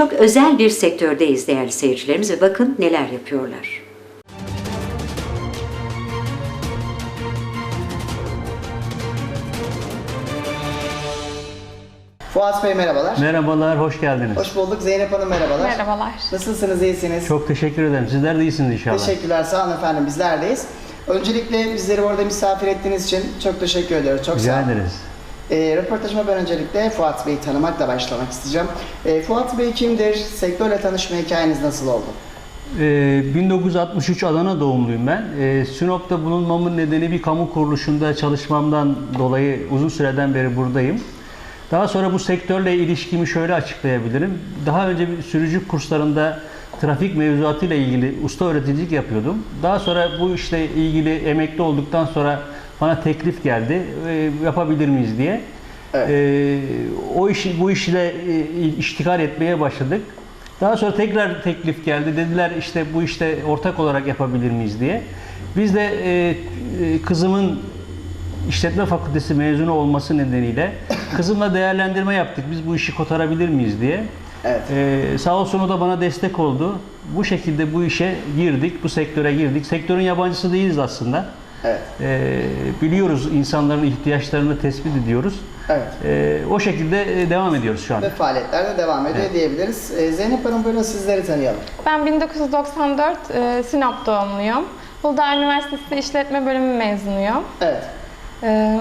çok özel bir sektördeyiz değerli seyircilerimiz ve bakın neler yapıyorlar. Fuat Bey merhabalar. Merhabalar, hoş geldiniz. Hoş bulduk. Zeynep Hanım merhabalar. Merhabalar. Nasılsınız, iyisiniz? Çok teşekkür ederim. Sizler de iyisiniz inşallah. Teşekkürler, sağ olun efendim. Bizlerdeyiz. Öncelikle bizleri orada misafir ettiğiniz için çok teşekkür ediyoruz. Çok sağ Rica olun. ederiz. E, röportajıma ben öncelikle Fuat Bey'i tanımakla başlamak isteyeceğim. E, Fuat Bey kimdir? Sektörle tanışma hikayeniz nasıl oldu? Ee, 1963 Adana doğumluyum ben. Ee, Sinop'ta bulunmamın nedeni bir kamu kuruluşunda çalışmamdan dolayı uzun süreden beri buradayım. Daha sonra bu sektörle ilişkimi şöyle açıklayabilirim. Daha önce bir sürücü kurslarında trafik mevzuatıyla ilgili usta öğreticilik yapıyordum. Daha sonra bu işle ilgili emekli olduktan sonra bana teklif geldi. Ee, yapabilir miyiz diye. Evet. Ee, o işi bu işle e, iştigal etmeye başladık. Daha sonra tekrar teklif geldi. Dediler işte bu işte ortak olarak yapabilir miyiz diye. Biz de e, e, kızımın işletme fakültesi mezunu olması nedeniyle kızımla değerlendirme yaptık. Biz bu işi kotarabilir miyiz diye. Evet. Ee, sağ olsun o da bana destek oldu. Bu şekilde bu işe girdik, bu sektöre girdik. Sektörün yabancısı değiliz aslında. Evet. Ee, biliyoruz insanların ihtiyaçlarını tespit ediyoruz. Evet. Ee, o şekilde e, devam ediyoruz şu an. Ve faaliyetler de devam ediyor diyebiliriz. E, Zeynep Hanım buyurun sizleri tanıyalım. Ben 1994 e, Sinop doğumluyum. Uludağ Üniversitesi İşletme Bölümü mezunuyum. Evet. E,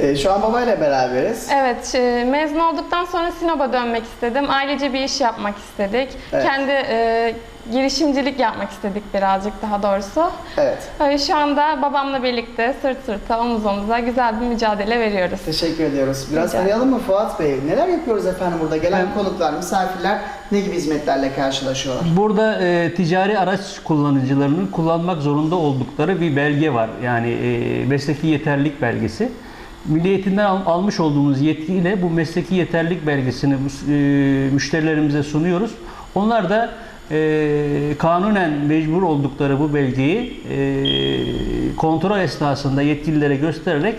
E, şu an babayla beraberiz. evet, e, mezun olduktan sonra Sinop'a dönmek istedim. Ailece bir iş yapmak istedik. Evet. Kendi e, girişimcilik yapmak istedik birazcık daha doğrusu. Evet. E, şu anda babamla birlikte sırt sırta, omuz omuza güzel bir mücadele veriyoruz. Teşekkür ediyoruz. Biraz Rica tanıyalım mı Fuat Bey? Neler yapıyoruz efendim burada? Gelen konuklar, misafirler ne gibi hizmetlerle karşılaşıyorlar? Burada e, ticari araç kullanıcılarının kullanmak zorunda oldukları bir belge var. Yani e, mesleki yeterlilik belgesi. Milli Eğitim'den al- almış olduğumuz yetkiyle bu mesleki yeterlilik belgesini bu, e, müşterilerimize sunuyoruz. Onlar da e, kanunen mecbur oldukları bu belgeyi e, kontrol esnasında yetkililere göstererek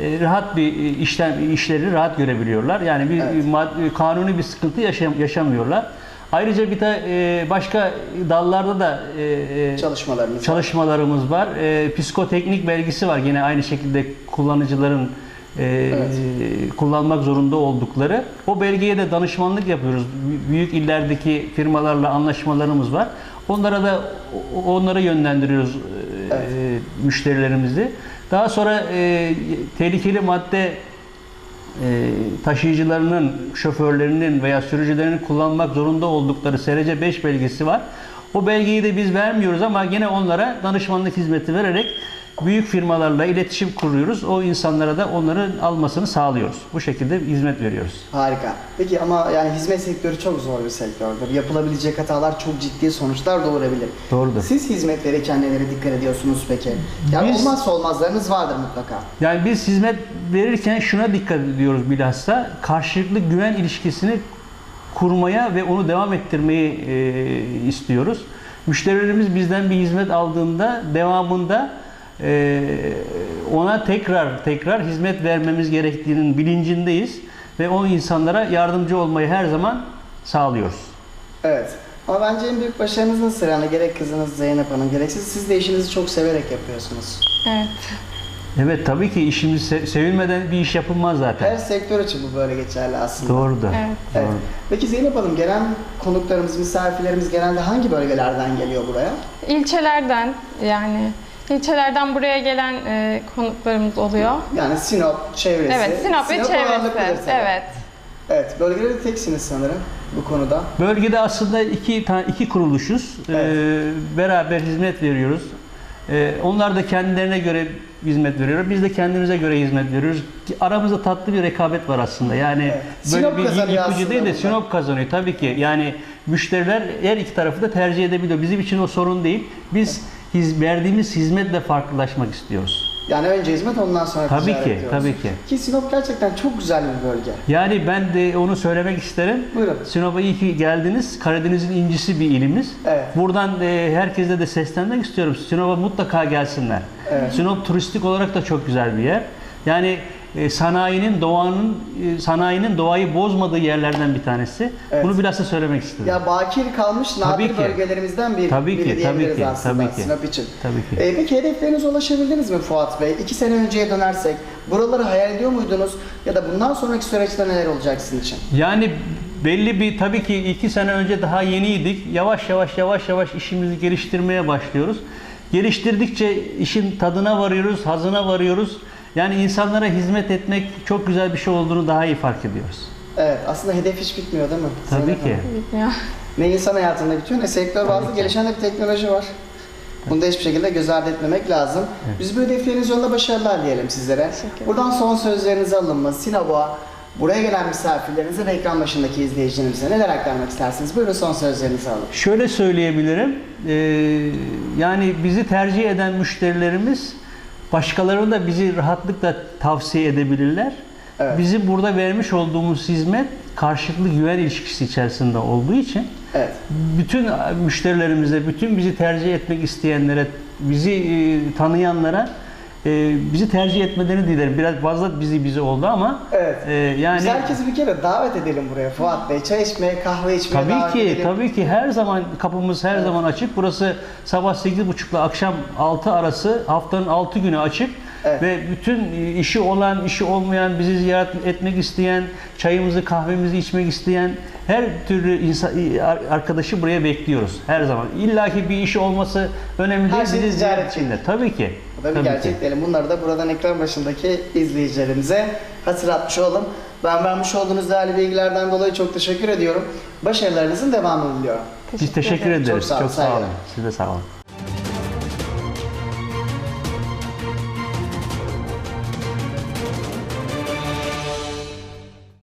e, rahat bir e, işlem işleri rahat görebiliyorlar. Yani bir Evet. mad- kanuni bir sıkıntı yaşam, yaşamıyorlar. Ayrıca bir de e, başka dallarda da e, e, var. çalışmalarımız var. E, psikoteknik belgesi var yine aynı şekilde kullanıcıların e, kullanmak zorunda oldukları. O belgeye de danışmanlık yapıyoruz. Bü- Büyük illerdeki firmalarla anlaşmalarımız var. Onlara da onlara yönlendiriyoruz e, Evet. müşterilerimizi. Daha sonra e, tehlikeli madde e, taşıyıcılarının, şoförlerinin veya sürücülerinin kullanmak zorunda oldukları SRC 5 belgesi var. O belgeyi de biz vermiyoruz ama yine onlara danışmanlık hizmeti vererek büyük firmalarla iletişim kuruyoruz. O insanlara da onların almasını sağlıyoruz. Bu şekilde hizmet veriyoruz. Harika. Peki ama yani hizmet sektörü çok zor bir sektördür. Yapılabilecek hatalar çok ciddi sonuçlar doğurabilir. Doğrudur. Siz hizmet verirken nelere dikkat ediyorsunuz peki? Yani Biz- olmazsa olmazlarınız vardır mutlaka. Yani biz hizmet verirken şuna dikkat ediyoruz bilhassa karşılıklı güven ilişkisini kurmaya ve onu devam ettirmeyi e, istiyoruz. Müşterilerimiz bizden bir hizmet aldığında devamında ona tekrar tekrar hizmet vermemiz gerektiğinin bilincindeyiz ve o insanlara yardımcı olmayı her zaman sağlıyoruz. Evet. Ama bence en büyük başarınızın sırrı hani gerek kızınız Zeynep Hanım gereksiz siz de işinizi çok severek yapıyorsunuz. Evet. Evet tabii ki işimiz se- sevilmeden bir iş yapılmaz Her zaten. sektör için bu böyle geçerli aslında. Doğru da. Evet. Evet. Doğru. Peki Zeynep Hanım gelen konuklarımız, misafirlerimiz genelde hangi bölgelerden geliyor buraya? İlçelerden yani ilçelerden buraya gelen e, konuklarımız oluyor. Yani Sinop çevresi. Evet, Sinop ve çevresi. ağırlıklıdır tabii. Evet. Evet, bölgelerde teksiniz sanırım bu konuda. Bölgede aslında iki tane iki kuruluşuz. Ee, beraber hizmet veriyoruz. Ee, onlar da kendilerine göre hizmet veriyor. Biz de kendimize göre hizmet veriyoruz. Aramızda tatlı bir rekabet var aslında. Yani Evet. böyle Sinop bir kazanıyor aslında değil de burada. Sinop kazanıyor tabii ki. Yani müşteriler her iki tarafı da tercih edebiliyor. Bizim için o sorun değil. Biz hiz, verdiğimiz hizmetle farklılaşmak istiyoruz. Yani önce hizmet ondan sonra Tabii ticaret ki, diyoruz. tabii ki. Ki Sinop gerçekten çok güzel bir bölge. Yani ben de onu söylemek isterim. Buyurun. Sinop'a iyi ki geldiniz. Karadeniz'in incisi bir ilimiz. Evet. Buradan e, herkese de seslenmek istiyorum. Sinop'a mutlaka gelsinler. Evet. Sinop turistik olarak da çok güzel bir yer. Yani e, sanayinin doğanın e, sanayinin doğayı bozmadığı yerlerden bir tanesi. Evet. Bunu biraz da söylemek istedim. Ya bakir kalmış Tabii nadir ki. bölgelerimizden bir, Tabii biri ki, diyebiliriz tabii ki, aslında tabii ki. Sinop için. Tabii ki. Ee, peki hedeflerinize ulaşabildiniz mi Fuat Bey? İki sene önceye dönersek buraları hayal ediyor muydunuz? Ya da bundan sonraki süreçte neler olacak sizin için? Yani belli bir tabii ki iki sene önce daha yeniydik. Yavaş yavaş yavaş yavaş işimizi geliştirmeye başlıyoruz. Geliştirdikçe işin tadına varıyoruz, hazına varıyoruz. Yani insanlara hizmet etmek çok güzel bir şey olduğunu daha iyi fark ediyoruz. Evet aslında hedef hiç bitmiyor değil mi? Tabii Zeynep ki. Hanım? Bitmiyor. Ne insan hayatında bitiyor ne sektör bazlı gelişen de bir teknoloji var. Bunu da hiçbir şekilde göz ardı etmemek lazım. Biz bu hedefleriniz yolunda başarılar diyelim sizlere. Buradan son sözlerinizi alın mı? Sinop'a, buraya gelen misafirlerinize ve ekran başındaki izleyicilerimize neler aktarmak istersiniz? Buyurun son sözlerinizi alın. Şöyle söyleyebilirim. Ee, yani bizi tercih eden müşterilerimiz başkalarını da bizi rahatlıkla tavsiye edebilirler. Evet. Bizim burada vermiş olduğumuz hizmet karşılıklı güven ilişkisi içerisinde olduğu için Evet. bütün müşterilerimize, bütün bizi tercih etmek isteyenlere, bizi e, tanıyanlara e, bizi tercih etmelerini dilerim. Biraz fazla bizi bizi oldu ama Evet. e, yani Biz herkesi bir kere davet edelim buraya Fuat Bey. Çay içmeye, kahve içmeye Tabii davet ki, edelim. tabii ki her zaman kapımız her zaman açık. Burası sabah 8.30 ile akşam 6 arası haftanın 6 günü açık. Evet. Ve bütün işi olan, işi olmayan, bizi ziyaret etmek isteyen, çayımızı, kahvemizi içmek isteyen her türlü insan, arkadaşı buraya bekliyoruz her zaman. İlla ki bir işi olması önemli değil. bizi ziyaret içinde. Tabii ki. Tabii gerçek ki. diyelim. Bunları da buradan ekran başındaki izleyicilerimize hatırlatmış olalım. Ben vermiş olduğunuz değerli bilgilerden dolayı çok teşekkür ediyorum. Başarılarınızın devamını diliyorum. Biz teşekkür ederiz. Çok sağ olun, Çok sağ olun. Siz de sağ olun.